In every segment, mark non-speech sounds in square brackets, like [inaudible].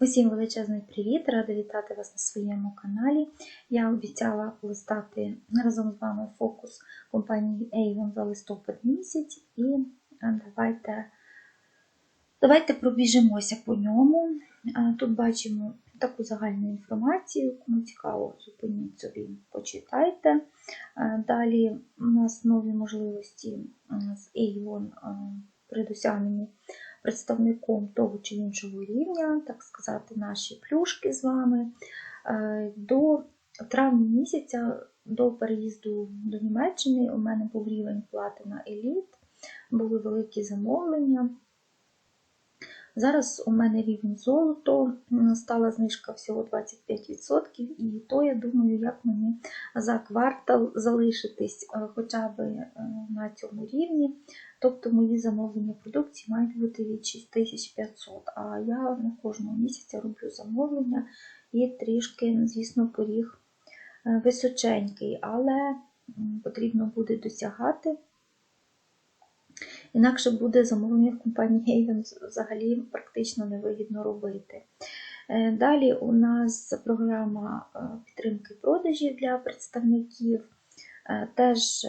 Усім величезний привіт! Рада вітати вас на своєму каналі. Я обіцяла листати разом з вами фокус компанії Avon за листопад місяць, і давайте, давайте пробіжимося по ньому. Тут бачимо таку загальну інформацію, кому цікаво, зупиніть собі, почитайте. Далі у нас нові можливості з Avon при досягненні представником того чи іншого рівня, так сказати, наші плюшки з вами. Е, До травня місяця, до переїзду до Німеччини, у мене був рівень плати на еліт, були великі замовлення. Зараз у мене рівень золото, стала знижка всього 25%, і то я думаю, як мені за квартал залишитись е, хоча б е, на цьому рівні. Тобто мої замовлення продукції мають бути від 6500, а я на кожного місяця роблю замовлення і трішки, звісно, поріг е, височенький, але потрібно буде досягати. Інакше буде замовлення в компанії Avon взагалі практично невигідно робити. Е, Далі у нас програма е, підтримки продажів для представників, е, теж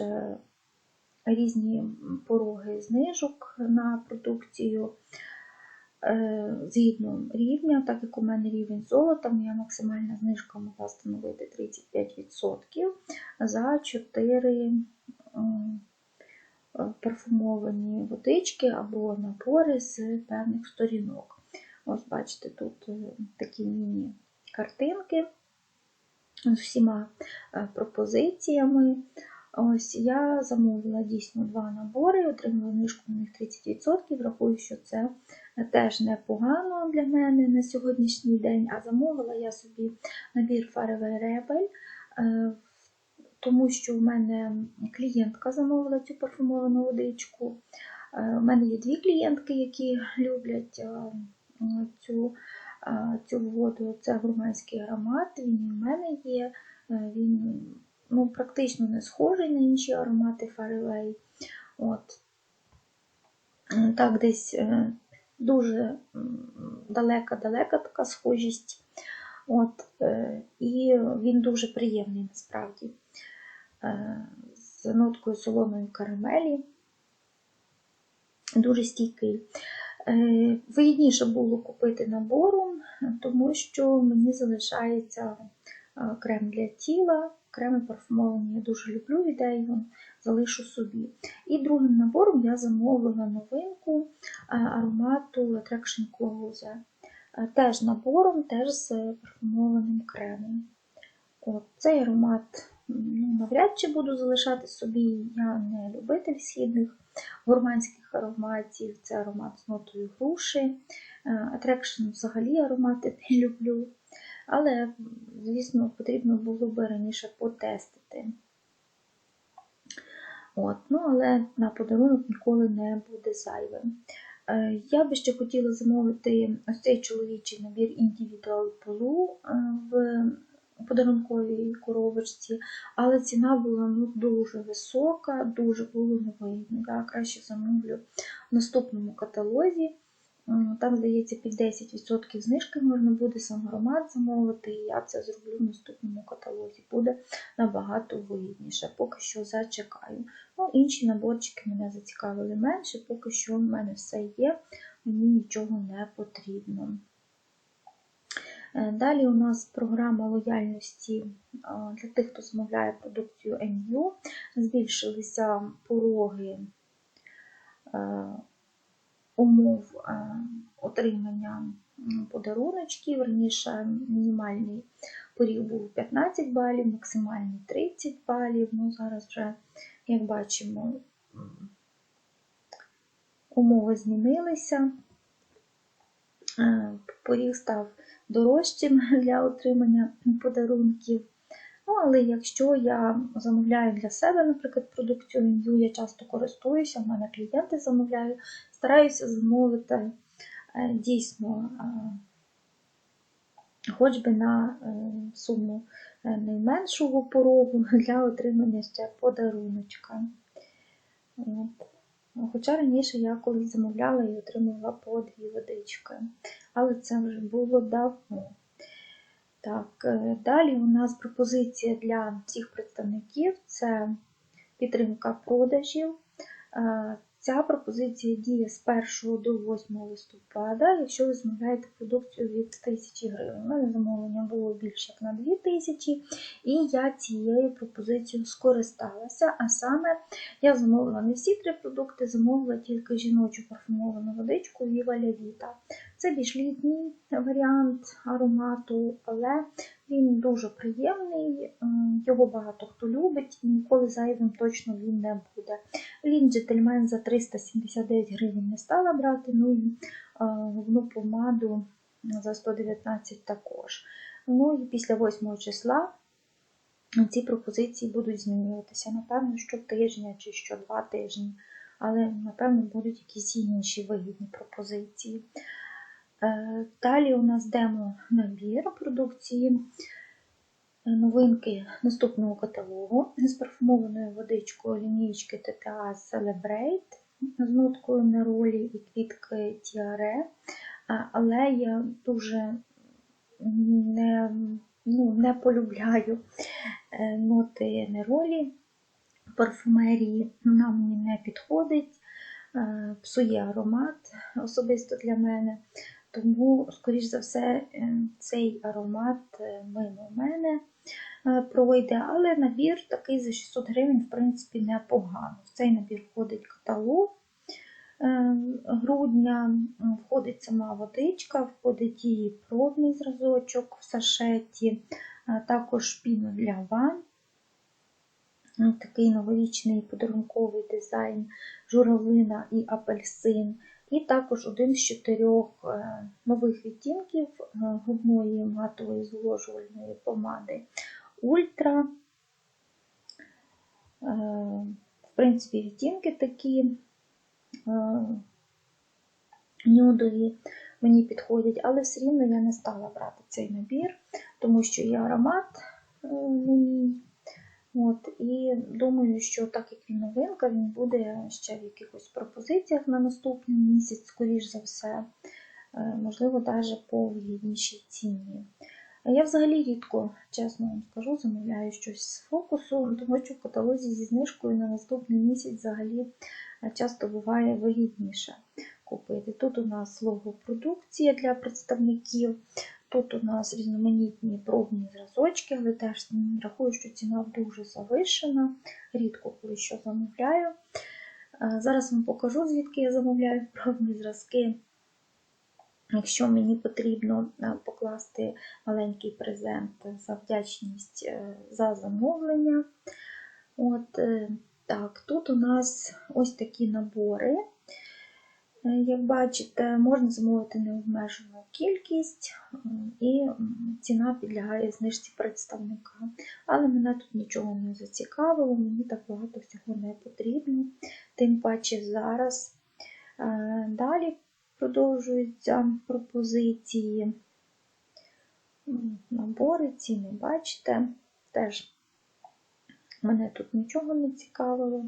різні пороги знижок на продукцію. Згідно рівня, так як у мене рівень золота, моя максимальна знижка могла становити 35% за 4 м, е, парфумовані водички або набори з певних сторінок. Ось бачите, тут е, такі міні-картинки з всіма е, пропозиціями. Ось я замовила дійсно два набори, отримала знижку на них 30%. Рахую, що це теж непогано для мене на сьогоднішній день. А замовила я собі набір Fairway Rebel, е, тому що в мене клієнтка замовила цю парфумовану водичку. Е, У мене є дві клієнтки, які люблять е, цю, е, цю воду. Це гурманський аромат. Він і в мене є. Він ну, практично не схожий на інші аромати Fairway. От. Так, десь дуже далека-далека така схожість. От, і він дуже приємний насправді. Е, З ноткою солоної карамелі. Дуже стійкий. Е, Вигідніше було купити набором, тому що мені залишається е, крем для тіла. Креми парфумовані я дуже люблю Avon, залишу собі. І другим набором я замовила новинку аромату Attraction Close. Теж набором, теж з парфумованим кремом. От, цей аромат ну, навряд чи буду залишати собі. Я не любитель східних гурманських ароматів. Це аромат з нотою груші. Е, Attraction взагалі аромати [laughs] не люблю. Але, звісно, потрібно було би раніше потестити. От, ну, але на подарунок ніколи не буде зайвим. Е, Я би ще хотіла замовити ось цей чоловічий набір Individual Blue е, в подарунковій коробочці, але ціна була ну, дуже висока, дуже було невигідно. Я краще замовлю в наступному каталозі. Там, здається, під 10% знижки можна буде сам аромат замовити, і я це зроблю в наступному каталозі. Буде набагато вигідніше. Поки що зачекаю. Ну, інші наборчики мене зацікавили менше, поки що в мене все є, мені нічого не потрібно. Е, Далі у нас програма лояльності для тих, хто замовляє продукцію MU. Збільшилися пороги е, умов е, отримання подаруночків. Раніше мінімальний поріг був 15 балів, максимальний 30 балів. Ну, зараз вже, як бачимо, умови змінилися. Е, Поріг став дорожчим [laughs] для отримання подарунків. Ну, але якщо я замовляю для себе, наприклад, продукцію Ін'ю, я часто користуюся, в мене клієнти замовляють, стараюся замовити е, дійсно е, хоч би на суму найменшого порогу [laughs] для отримання ще подаруночка. От. Хоча раніше я колись замовляла і отримувала по дві водички, але це вже було давно. Так, е, далі у нас пропозиція для всіх представників це підтримка продажів. Ця пропозиція діє з 1 до 8 листопада, якщо ви замовляєте продукцію від 1000 гривень. У мене замовлення було більше як на 2000, і я цією пропозицією скористалася. А саме я замовила не всі три продукти, замовила тільки жіночу парфумовану водичку La Vita. Це більш літній варіант аромату, але він дуже приємний, його багато хто любить і ніколи зайвим точно він не буде. Лін джентльмен за 379 гривень не стала брати, ну губну помаду за 119 також. Ну і після 8 числа ці пропозиції будуть змінюватися. Напевно, що тижня чи що два тижні, але напевно будуть якісь інші вигідні пропозиції. Е, Далі у нас демо-набір продукції, е, новинки наступного каталогу з парфумованою водичкою лінійки TTA Celebrate з ноткою неролі і квітки Тіаре. Але я дуже не, ну, не полюбляю е, ноти неролі парфумерії, вона мені не підходить, псує аромат особисто для мене. Тому, скоріш за все, е, цей аромат е, мимо мене е, пройде, але набір такий за 600 гривень, в принципі, непогано. В цей набір входить каталог грудня, входить сама водичка, входить її пробний зразочок в сашеті, також піна для ванн. Такий новорічний подарунковий дизайн, журавлина і апельсин. І також один з чотирьох е, нових відтінків е, губної матової зволожувальної помади Ультра. Е, в принципі, відтінки такі нюдові мені підходять, але все рівно я не стала брати цей набір, тому що є аромат мені. От, І думаю, що так як він новинка, він буде ще в якихось пропозиціях на наступний місяць, скоріш за все, е, можливо, навіть по вигіднішій ціні. Я взагалі рідко, чесно вам скажу, замовляю щось з фокусу, тому що в каталозі зі знижкою на наступний місяць взагалі е, часто буває вигідніше купити. Тут у нас лого продукція для представників. Тут у нас різноманітні пробні зразочки, але теж рахую, що ціна дуже завишена. Рідко коли що замовляю. Зараз вам покажу, звідки я замовляю [laughs] пробні зразки. Якщо мені потрібно покласти маленький презент за вдячність е, за замовлення. От, е, так, Тут у нас ось такі набори. Як бачите, можна замовити необмежену кількість, і ціна підлягає знижці представника. Але мене тут нічого не зацікавило, мені так багато всього не потрібно, тим паче зараз. Е, далі продовжуються пропозиції. Набори, ціни, бачите, теж мене тут нічого не цікавило,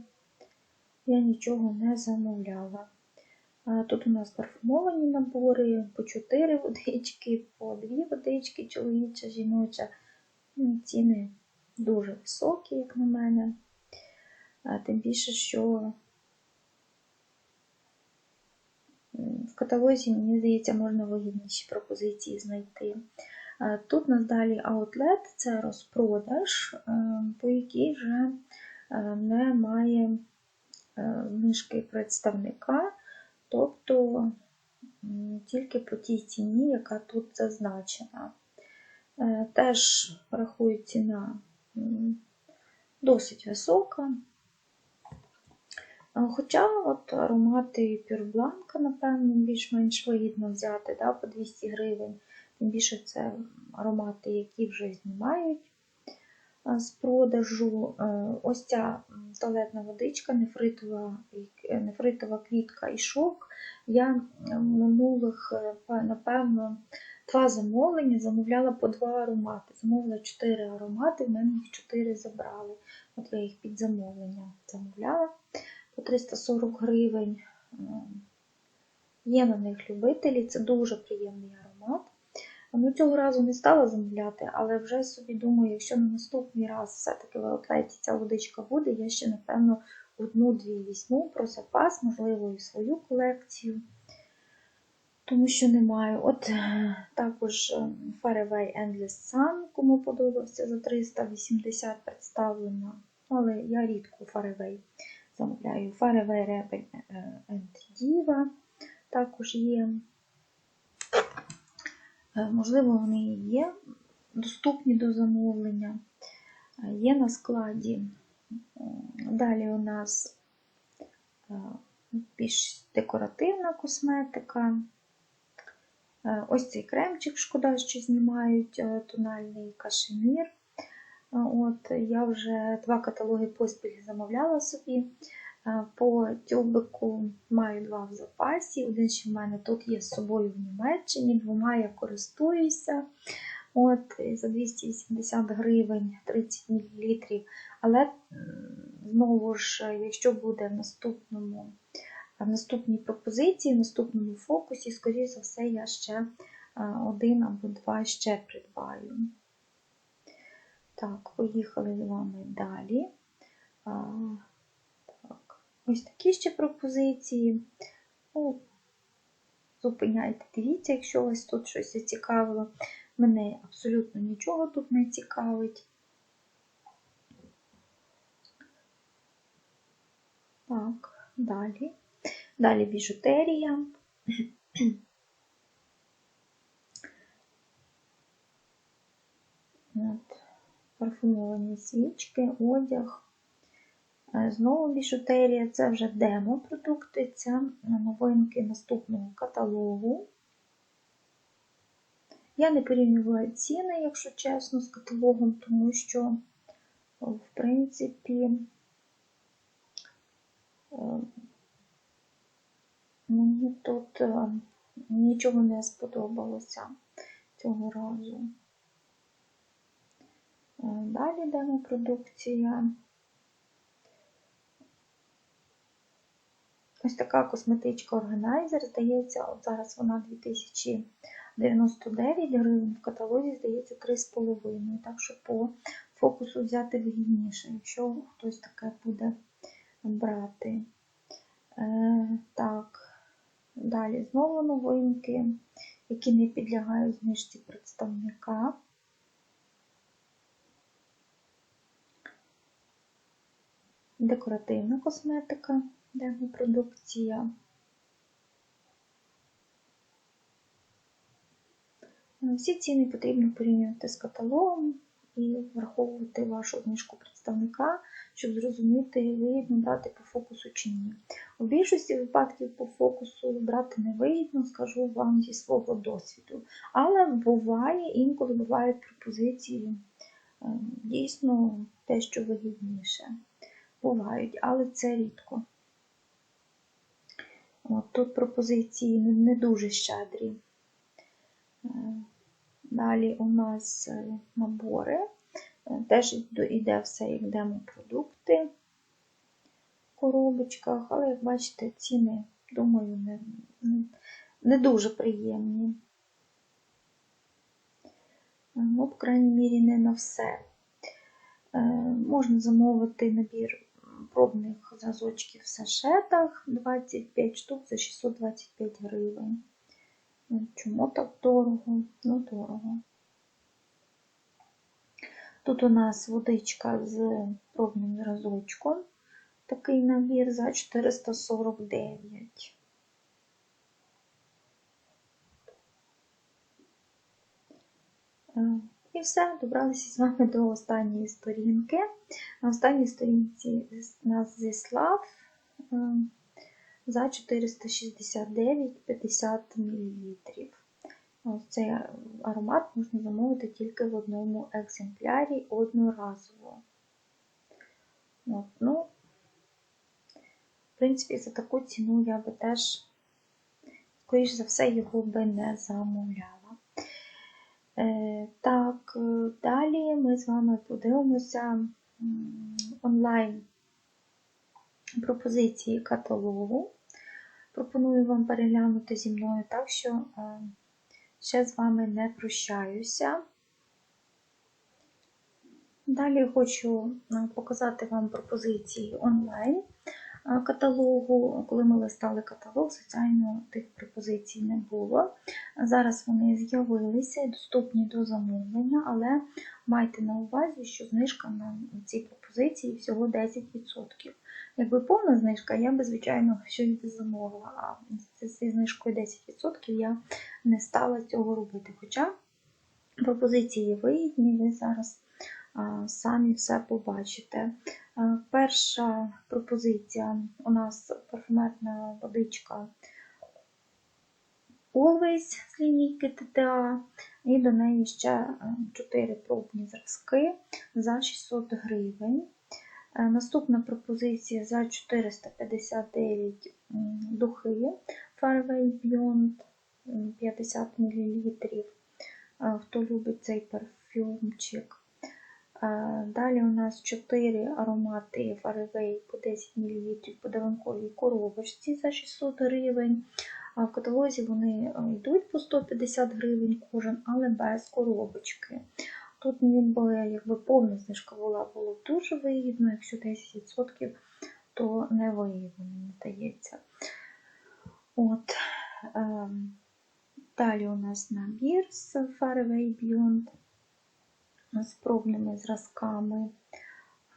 я нічого не замовляла. Тут у нас парфумовані набори, по 4 водички, по 2 водички, чоловіча, жіноча. Ну, ціни дуже високі, як на мене. Тим більше, що в каталозі, мені здається, можна вигідніші пропозиції знайти. Тут у нас далі аутлет це розпродаж, по якій вже немає знижки представника. Тобто тільки по тій ціні, яка тут зазначена. Е, теж рахую ціна досить висока. Хоча от аромати пюрбланка, напевно, більш-менш вигідно взяти да, по 200 гривень, тим більше це аромати, які вже знімають з продажу. Е, ось ця туалетна водичка, нефритова, нефритова квітка і шок. Я минулих, е, напевно, два замовлення замовляла по два аромати. Замовила чотири аромати, в мене їх чотири забрали. От я їх під замовлення замовляла. по 340 гривень. Ем, Є на них любителі, це дуже приємний аромат. Ну, цього разу не стала замовляти, але вже собі думаю, якщо на наступний раз все-таки в аутлеті ця водичка буде, я ще, напевно, одну-дві візьму про запас, можливо, і свою колекцію, тому що не маю. От е, також е, Faraway Endless Sun, кому подобався за 380 представлена, але я рідко Faraway замовляю. Faraway Rebel е, and Diva також є. Е, Можливо, вони є доступні до замовлення, Е, є на складі. Далі у нас е, більш декоративна косметика. Е, Ось цей кремчик, шкода, що знімають е, тональний кашемір. Е, От, я вже два каталоги поспіль замовляла собі. Е, По тюбику маю два в запасі. Один ще в мене тут є з собою в Німеччині, двома я користуюся. От, за 280 гривень 30 мл. Але знову ж, якщо буде в наступному, в наступній пропозиції, в наступному фокусі, скоріше за все, я ще е, один або два ще придбаю. Так, поїхали з вами далі. Ось такі ще пропозиції. Ну, зупиняйте, дивіться, якщо вас тут щось зацікавило. Мене абсолютно нічого тут не цікавить. Так, далі. Далі біжутерія. От, парфумовані свічки, одяг. Е, Знову біжутерія, це вже демо-продукти, це новинки наступного каталогу. Я не порівнювала ціни, якщо чесно, з каталогом, тому що, в принципі, е, мені тут е, нічого не сподобалося цього разу. Е, Далі демо продукція. Ось така косметичка органайзер, здається, от зараз вона 2099 гривень, в каталозі, здається, 3,5. Так що по фокусу взяти вигідніше, якщо хтось таке буде брати. Е, так, далі знову новинки, які не підлягають знижці представника. Декоративна косметика, демопродукція. Всі ціни потрібно порівнювати з каталогом і враховувати вашу знижку представника, щоб зрозуміти, вигідно брати по фокусу чи ні. У більшості випадків по фокусу брати не вигідно, скажу вам зі свого досвіду. Але буває, інколи бувають пропозиції е, дійсно те, що вигідніше. Бувають, але це рідко. От, тут пропозиції не, дуже щедрі. Е, Далі у нас е, набори. Е, Теж йде все як демо-продукти в коробочках, але, як бачите, ціни, думаю, не, не, дуже приємні. Ну, по крайній мірі, не на все. Можна замовити набір пробних зразочків в сашетах 25 штук за 625 гривень. Ну, Чому так дорого? Ну, дорого. Тут у нас водичка з пробним зразочком. Такий набір за 449. І все, добралися з вами до останньої сторінки. На останній сторінці нас зіслав е, за 469,50 мл. Ось цей аромат можна замовити тільки в одному екземплярі одноразово. От, ну, в принципі, за таку ціну я би теж, скоріш за все, його би не замовляла. Е, так, е, далі ми з вами подивимося онлайн пропозиції каталогу. Пропоную вам переглянути зі мною, так що е, ще з вами не прощаюся. Далі хочу показати вам пропозиції онлайн каталогу. Коли ми листали каталог, звичайно, тих пропозицій не було. Зараз вони з'явилися і доступні до замовлення, але майте на увазі, що знижка на ці пропозиції всього 10%. Якби повна знижка, я би, звичайно, щось би замовила, а з знижкою 10% я не стала цього робити. Хоча пропозиції вигідні, ви зараз самі все побачите. А, Перша пропозиція у нас парфумерна водичка Always з лінійки ТТА, і до неї ще 4 пробні зразки за 600 гривень. Е, Наступна пропозиція за 459 духи Fairway Beyond 50 мл. Хто любить цей парфюмчик. Е, Далі у нас 4 аромати Fairway по 10 мл в подарунковій коробочці за 600 гривень. А В каталозі вони е, йдуть по 150 гривень кожен, але без коробочки. Тут ніби якби повна знижка була, було б дуже вигідно, якщо 10%, то не вигідно, мені здається. От. ем, Далі у нас набір з Fairway Beyond з пробними зразками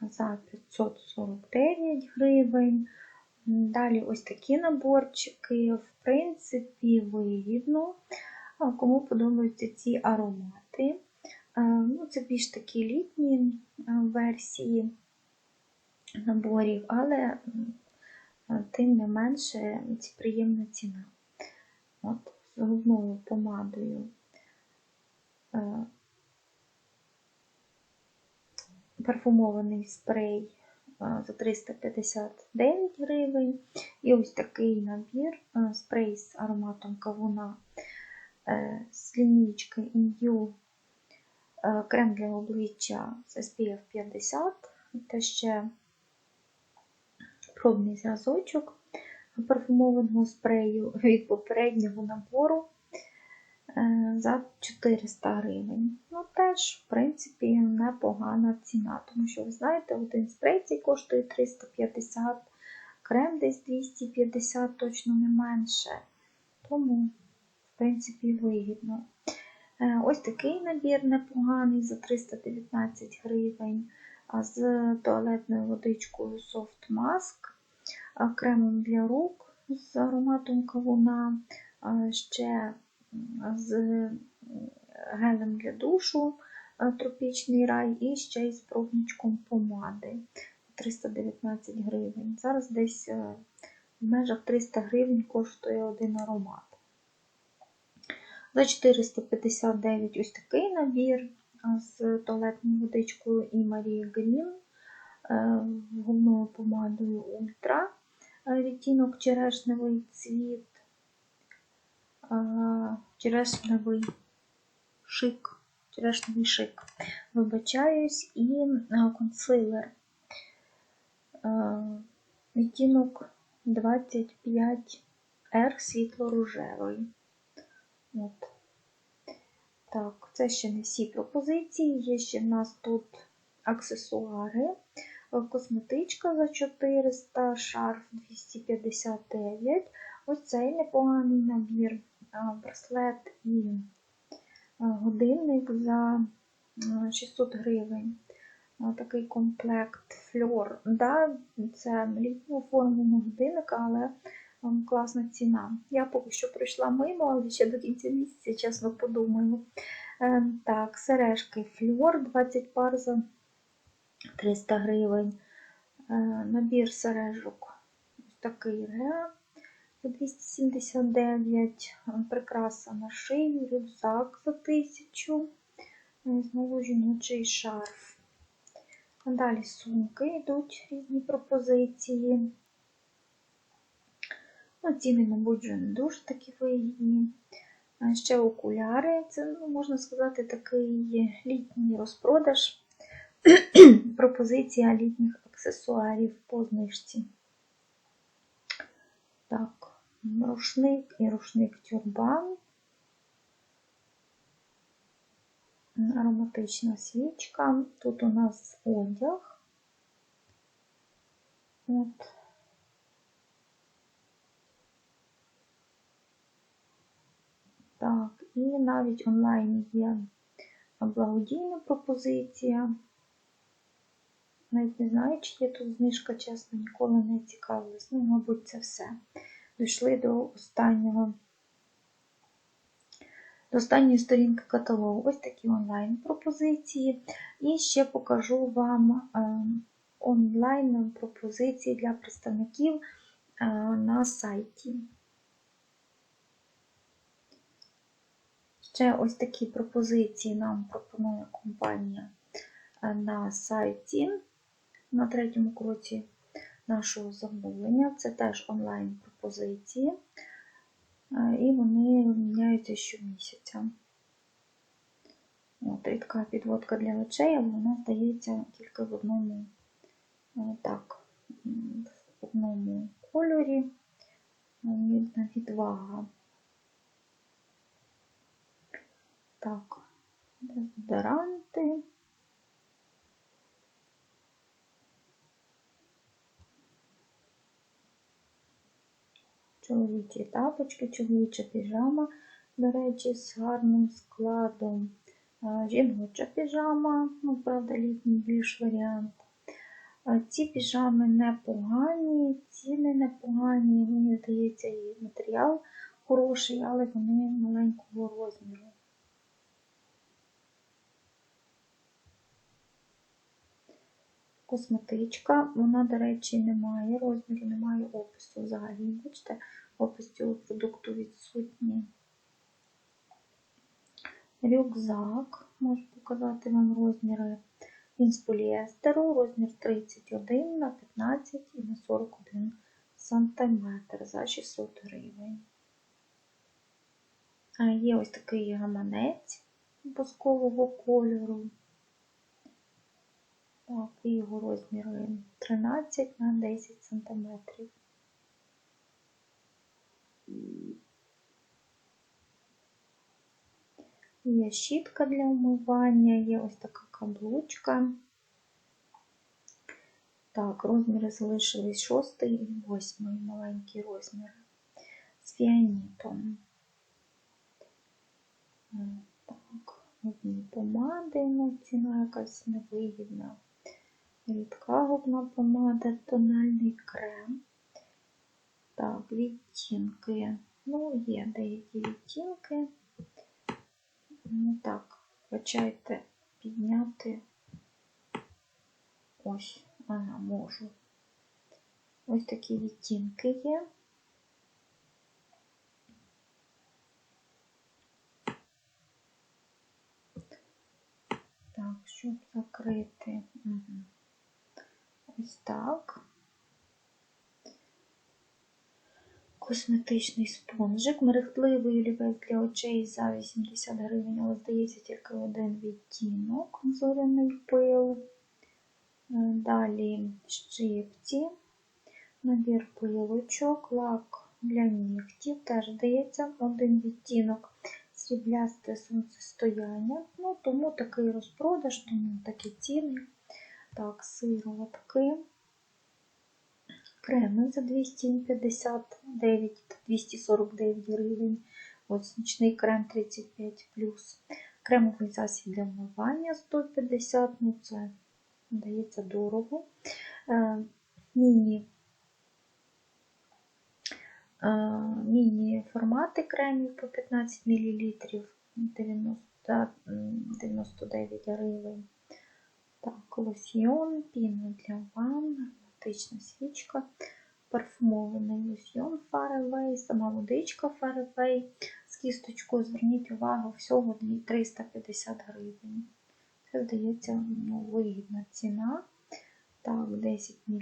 за 549 гривень. Далі ось такі наборчики, в принципі, вигідно. Кому подобаються ці аромати. Е, Ну, це більш такі літні е, версії наборів, але е, тим не менше ці приємна ціна. От, з губною помадою е, парфумований спрей е, за 359 гривень. І ось такий набір е, спрей з ароматом кавуна е, з лінійки Inyu е, крем для обличчя з SPF 50 та ще пробний зразочок парфумованого спрею від попереднього набору е, за 400 гривень. Ну, теж, в принципі, непогана ціна, тому що, ви знаєте, один спрей коштує 350, крем десь 250, точно не менше. Тому, в принципі, вигідно. Е, Ось такий набір непоганий за 319 гривень з туалетною водичкою Soft Mask, кремом для рук з ароматом кавуна, ще з м, гелем для душу тропічний рай і ще й з пробничком помади 319 гривень. Зараз десь е, в межах 300 гривень коштує один аромат. За 459 ось такий набір з туалетною водичкою і Марія Грін, е, губною помадою Ультра, е, відтінок черешневий цвіт, е, черешневий шик, черешневий шик. Вибачаюсь, і консилер. Відтінок 25R світло-рожевий. От. Так, це ще не всі пропозиції. Є ще в нас тут аксесуари. Косметичка за 400, шарф 259. Ось цей непоганий набір. Браслет і годинник за 600 гривень. Такий комплект фльор. Да, це літнього оформлення годинника, але класна ціна. Я поки що пройшла мимо, але ще до кінця місяця, чесно подумаю. Е, Так, сережки фльор 20 пар за 300 гривень. Е, Набір сережок ось такий за 279. Е, Прикраса на шию, рюкзак за 1000. Е, Знову жіночий шарф. Далі сумки йдуть різні пропозиції. Ну, ціни, мабуть, вже не дуже такі вигідні. Ще окуляри. Це, ну, можна сказати, такий літній розпродаж. [clears throat] Пропозиція літніх аксесуарів по знижці. Так, рушник і рушник тюрбан. Ароматична свічка. Тут у нас одяг. От. Так, і навіть онлайн є благодійна пропозиція. Навіть не знаю, чи є тут знижка, чесно, ніколи не цікавилась. Ну, мабуть, це все. Дійшли до останнього. До останньої сторінки каталогу. Ось такі онлайн-пропозиції. І ще покажу вам онлайн-пропозиції для представників е, на сайті. Ще ось такі пропозиції нам пропонує компанія е, на сайті на третьому кроці нашого замовлення. Це теж онлайн-пропозиції, е, і вони міняються щомісяця. От, Рідка підводка для очей, але вона здається тільки в одному е, так, в одному кольорі, мідна відвага. Так, дезодоранти. Чоловічі тапочки, чоловіча піжама, до речі, з гарним складом. Жіноча піжама, ну, правда, літній більш варіант. Ці піжами непогані, ціни непогані, мені здається, і матеріал хороший, але вони маленького розміру. Косметичка, вона, до речі, не має розміру, немає опису взагалі. Бачите, опис цього продукту відсутній. Рюкзак, можу показати вам розміри. Він з поліестеру, розмір 31 на 15 і на 41 см за 600 гривень. А є ось такий гаманець боскового кольору. Так, його розміри 13 на 10 см. Є щітка для умивання, є ось така каблучка. Так, розміри залишились 6 і 8 маленькі розміри з фіанітом. Так, одні помади, ну, ціна якась невигідна. Рідка губна помада, тональний крем. Так, відтінки. Ну, є деякі відтінки. Ну так, почайте підняти. Ось, ага, можу. Ось такі відтінки є. Так, щоб закрити. Угу. Ось так. Косметичний спонжик, мерехтливий олівець для очей за 80 гривень, але здається тільки один відтінок, зоряний пил. Е, далі щипці, набір пилочок, лак для нігтів, теж здається один відтінок, сріблясте сонцестояння. Ну, Тому такий розпродаж, тому такі ціни. Так, сироватки. Креми за 259 249 гривень. Ось нічний крем 35 Кремовий засіб для вмивання 150 ну це, здається, дорого. Е, міні е, міні формати кремів по 15 мл 90, 99 гривень. Так, лосьйон, піна для ванн, ароматична свічка, парфумований лосьйон Fareway, сама водичка Fareway з кісточкою. Зверніть увагу, всього 350 гривень. Це, здається, ну, вигідна ціна. Так, 10 мл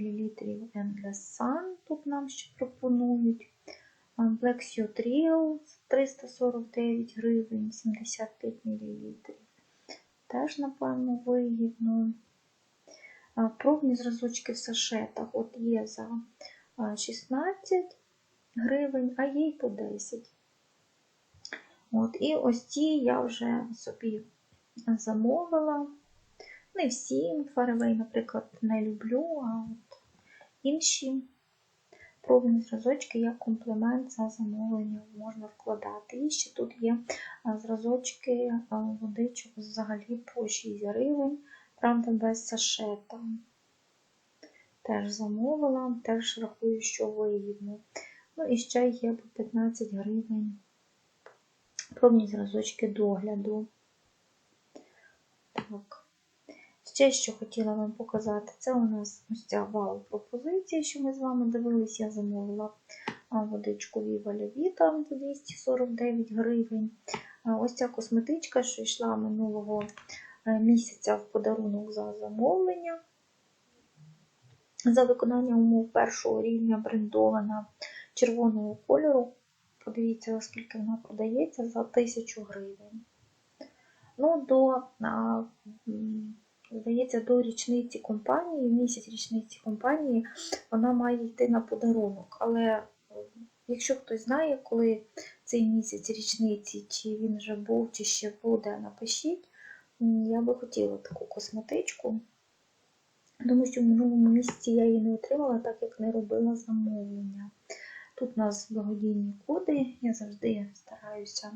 Endless Sun тут нам ще пропонують. Sea Trio 349 гривень, 75 мл теж, напевно, вигідно. Пробні зразочки в сашетах от є за 16 гривень, а їй по 10. От, і ось ці я вже собі замовила. Не всі фаревей, наприклад, не люблю, а от інші пробні зразочки як комплімент за замовлення можна вкладати. І ще тут є зразочки водичок взагалі по 6 гривень, правда, без сашета. Теж замовила, теж рахую, що вигідно. Ну і ще є по 15 гривень пробні зразочки догляду. Так. Ще, що хотіла вам показати, це у нас ось ця вау-пропозиція, що ми з вами дивились. Я замовила водичку Viva La Vita за 249 гривень. Ось ця косметичка, що йшла минулого місяця в подарунок за замовлення. За виконання умов першого рівня брендована червоного кольору. Подивіться, оскільки вона продається за 1000 гривень. Ну, до, а, здається, до річниці компанії, місяць річниці компанії, вона має йти на подарунок. Але е, якщо хтось знає, коли цей місяць річниці, чи він вже був, чи ще буде, напишіть. Я би хотіла таку косметичку. Тому що в минулому місяці я її не отримала, так як не робила замовлення. Тут у нас благодійні коди, я завжди стараюся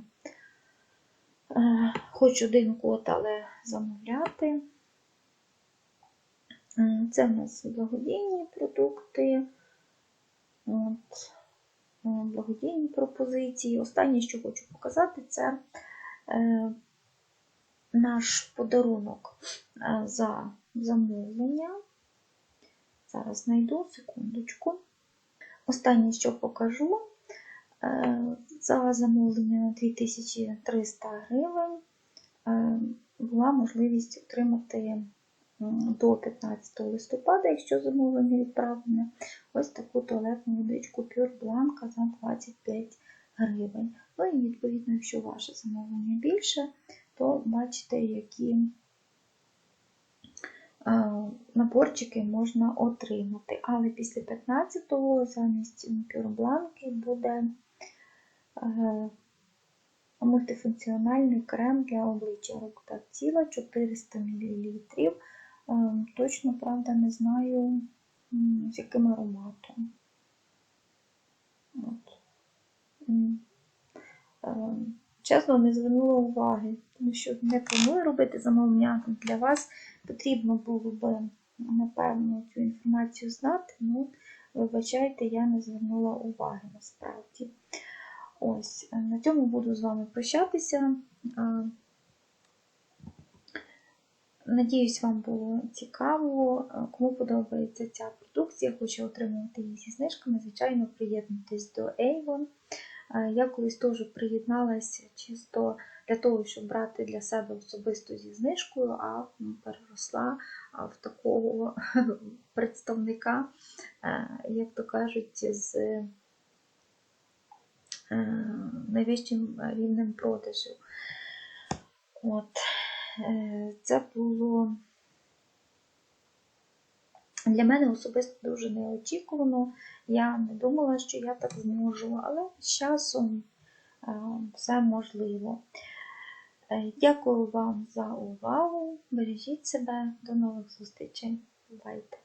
е, хоч один код, але замовляти. Це в нас благодійні продукти, от, е, благодійні пропозиції. Останнє, що хочу показати, це е, наш подарунок е, за замовлення. Зараз знайду секундочку. Останнє, що покажу, е, за замовлення на 2300 гривень е, була можливість отримати до 15 листопада, якщо замовлення відправлене, ось таку туалетну водичку Pure Blanca за 25 гривень. Ну і відповідно, якщо ваше замовлення більше, то бачите, які е, наборчики можна отримати. Але після 15-го замість пюрбланки буде е, мультифункціональний крем для обличчя рук та тіла 400 мл. Е, Точно, правда, не знаю, з яким ароматом. От. Чесно, не звернула уваги, тому що не планую робити замовлення для вас потрібно було би, напевно, цю інформацію знати, ну, вибачайте, я не звернула уваги насправді. Ось, е, на цьому буду з вами прощатися. Е, Надіюсь, вам було цікаво. Е, Кому подобається ця продукція, хоче отримувати її зі знижками, звичайно, приєднуйтесь до Avon. Я колись теж приєдналася чисто для того, щоб брати для себе особисто зі знижкою, а переросла в такого [laughs] представника, е, як то кажуть, з е, найвищим рівнем продажу. От. Е, Це було для мене особисто дуже неочікувано. Я не думала, що я так зможу, але з часом е, все можливо. Е, Дякую вам за увагу. Бережіть себе. До нових зустрічей. Бувайте!